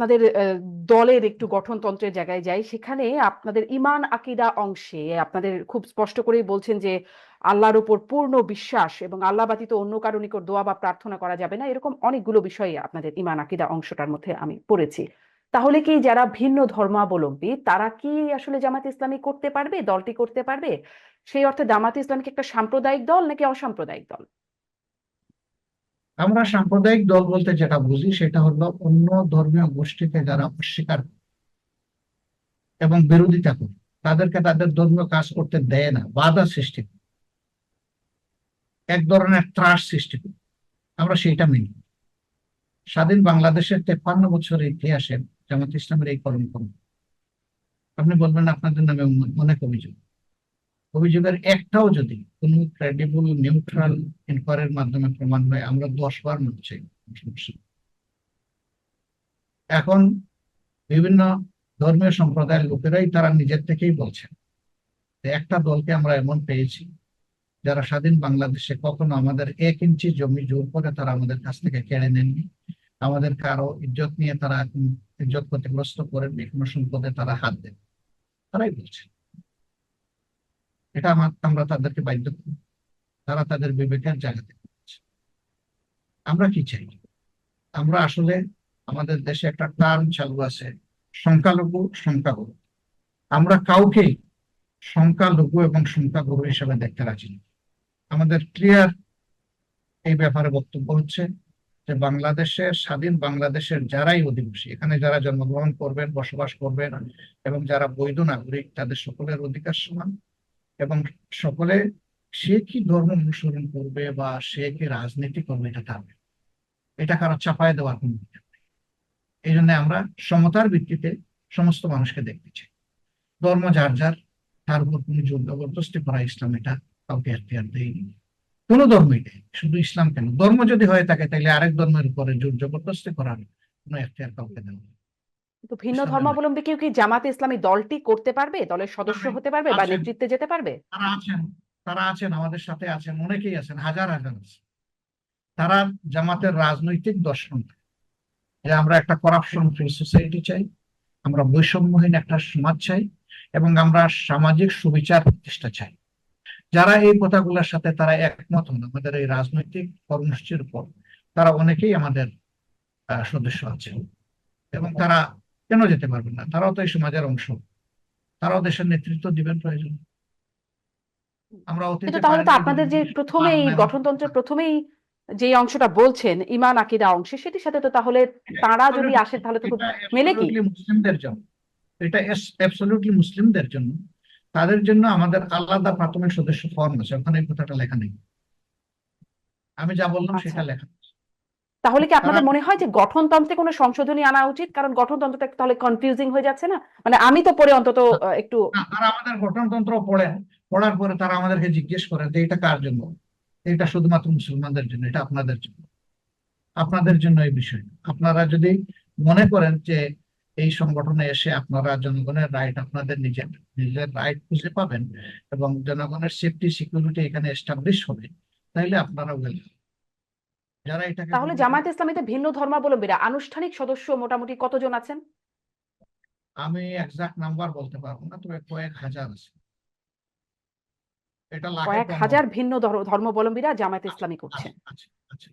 আপনাদের দলের একটু গঠনতন্ত্রের জায়গায় যাই, সেখানে আপনাদের ইমান আকিদা অংশে আপনাদের খুব স্পষ্ট করেই বলছেন যে আল্লাহর উপর পূর্ণ বিশ্বাস এবং আল্লাহ ব্যতীত অন্য কারও নিকট দোয়া বা প্রার্থনা করা যাবে না, এরকম অনেকগুলো বিষয় আপনাদের ইমান আকিদা অংশটার মধ্যে আমি পড়েছি। তাহলে কি যারা ভিন্ন ধর্মাবলম্বী, তারা কি আসলে জামাত ইসলামী করতে পারবে, দলটি করতে পারবে? সেই অর্থে জামাত ইসলামী কি একটা সাম্প্রদায়িক দল নাকি অসাম্প্রদায়িক দল? আমরা সাম্প্রদায়িক দল বলতে যেটা বুঝি সেটা হলো অন্য ধর্মীয় গোষ্ঠীকে যারা অস্বীকার করে এবং বিরোধিতা করে, তাদেরকে তাদের ধর্মীয় কাজ করতে দেয় না, বাধা সৃষ্টি করে, এক ধরনের ত্রাস সৃষ্টি করে। আমরা সেইটা মেনে স্বাধীন বাংলাদেশের তেপ্পান্ন বছরের ইতিহাসে জামাত ইসলামের এই কর্মকর্ম আপনি বলবেন আপনাদের নামে অনেক অভিযোগ। অভিযোগের একটাও যদি কোনো ক্রেডিবল নিউট্রাল ইনকোয়ারির মাধ্যমে প্রমাণ হয়, আমরা দশ বার চাই। এখন বিভিন্ন ধর্মীয় সম্প্রদায়ের লোকেরাই তারা নিজের থেকেই বলছেন একটা দলকে আমরা এমন পেয়েছি যারা স্বাধীন বাংলাদেশে কখনো আমাদের এক ইঞ্চি জমি জোর করে তারা আমাদের কাছ থেকে কেড়ে নেননি। আমাদের কারও ইজ্জত নিয়ে তারা ইজ্জত ক্ষতিগ্রস্ত করেননি, কোনো সম্পদে তারা হাত দেন তারাই বলছে এটা আমার, আমরা তাদেরকে বাধ্য করি। তারা তাদের বিবেকের জায়গাতে। আমরা কি চাই? আমরা আসলে আমাদের দেশে একটা টার্ম চালু আছে, সংখ্যালঘু, সংখ্যাগুরু। আমরা কাউকেই সংখ্যালঘু এবং সংখ্যাগুরু হিসেবে দেখতে রাজি আমাদের ক্লিয়ার এই ব্যাপারে বক্তব্য হচ্ছে যে বাংলাদেশের স্বাধীন বাংলাদেশের যারাই অধিবাসী, এখানে যারা জন্মগ্রহণ করবেন, বসবাস করবেন এবং যারা বৈধ নাগরিক, তাদের সকলের অধিকার সমান। এবং সকলে সে কি ধর্ম অনুসরণ করবে বা সে কি রাজনীতি করবে এটা ব্যাপার। এটা কারও চাপায় দেওয়ার কোনো এই জন্য আমরা সমতার ভিত্তিতে সমস্ত মানুষকে দেখতে চাই ধর্ম যার যার, তার উপর কোনো জোর জবরদস্তি করা ইসলাম এটা কাউকে এখতিয়ার দেয়নি কোনো ধর্মই দেয় শুধু ইসলাম কেন ধর্ম যদি হয়ে থাকে তাহলে আরেক ধর্মের উপরে জোর জবরদস্তি করার কোনো এখতিয়ার কাউকে দেওয়া। তো ভিন্ন ধর্মাবলম্বী কেউ কি জামাতে ইসলামী দলটি করতে পারবে? দলের সদস্য হতে পারবে বা নেতৃত্বে যেতে পারবে? তারা আছেন তারা আছেন আমাদের সাথে আছেন অনেকেই আছেন হাজার হাজার আছে। তারা জামাতের রাজনৈতিক দর্শন যে আমরা একটা করাপশন ফ্রি সোসাইটি চাই আমরা বৈষম্যহীন একটা সমাজ চাই এবং আমরা সামাজিক সুবিচার প্রতিষ্ঠা চাই। যারা এই কথাগুলোর সাথে তারা একমত হন আমাদের এই রাজনৈতিক কর্মসূচির উপর তারা অনেকেই আমাদের সদস্য আছেন। এবং তারা কেন যেতে পারবেন না? তারাও তো এই সমাজের অংশ। তারাও দেশের নেতৃত্ব দিবেন প্রয়োজন। আমরা অতীতে তাহলে তো আপনাদের যে প্রথমেই গঠনতন্ত্রের প্রথমেই যে অংশটা বলছেন ইমান আকিদা অংশে সেটির সাথে তো তাহলে তারা যদি আসে তাহলে তো মেলে কি? মুসলিমদের জন্য। এটা অ্যাবসলিউটলি মুসলিমদের জন্য। তাদের জন্য আমাদের আলাদা প্রাথমিক সদস্য ফর্ম আছে। ওখানে কথাটা লেখা নেই। আমি যা বললাম আচ্ছা। সেটা লেখা। আছে। তাহলে কি আপনাদের মনে হয় যে গঠনতন্ত্রে কোনো সংশোধনী আনা উচিত? কারণ গঠনতন্ত্রটা তাহলে কনফিউজিং হয়ে যাচ্ছে না? মানে আমি তো পড়ে অন্তত একটু তারা আমাদের গঠনতন্ত্র পড়েন। পড়ার পরে তারা আমাদেরকে জিজ্ঞেস করেন যে এটা কার জন্য? এটা শুধুমাত্র মুসলমানদের জন্য এটা আপনাদের জন্য। আপনাদের জন্য এই বিষয়। আপনারা যদি মনে করেন যে এই সংগঠনে এসে আপনারা জনগণের রাইট আপনাদের নিজের নিজের রাইট খুঁজে পাবেন এবং জনগণের সেফটি সিকিউরিটি এখানে এস্টাবলিশ হবে তাহলে আপনারা ওয়েলকাম যারা এটাকে তাহলে জামায়াত ইসলামীতে ভিন্ন ধর্মাবলম্বীরা। আনুষ্ঠানিক সদস্য মোটামুটি কতজন আছেন? আমি এক্সাক্ট নাম্বার বলতে পারব না তবে কয়েক হাজার আছে। এটা কয়েক হাজার ভিন্ন ধর্মাবলম্বীরা জামায়াত ইসলামী করছেন। আচ্ছা আছে।